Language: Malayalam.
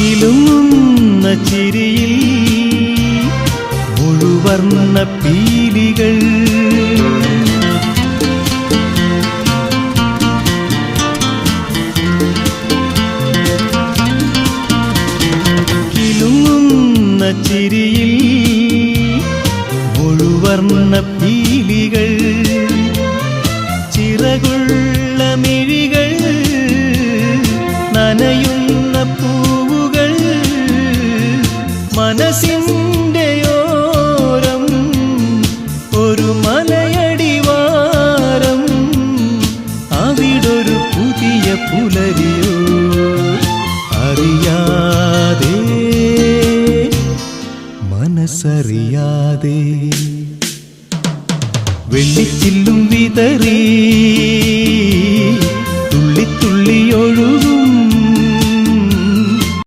കിലുങ്ങുന്ന ചിരിയിൽ മുഴുവർണ പീലികൾ. കിലുങ്ങുന്ന ചിരിയിൽ മുഴുവർണ പീലികൾ. ചിറകുള്ള മനസ്സിന്റെ ഒരു മലയടിവാരം അവിടൊരു പുതിയ പുലരിയോ. അറിയാതെ മനസ്സറിയാതെ വെള്ളിച്ചില്ലും വിതറി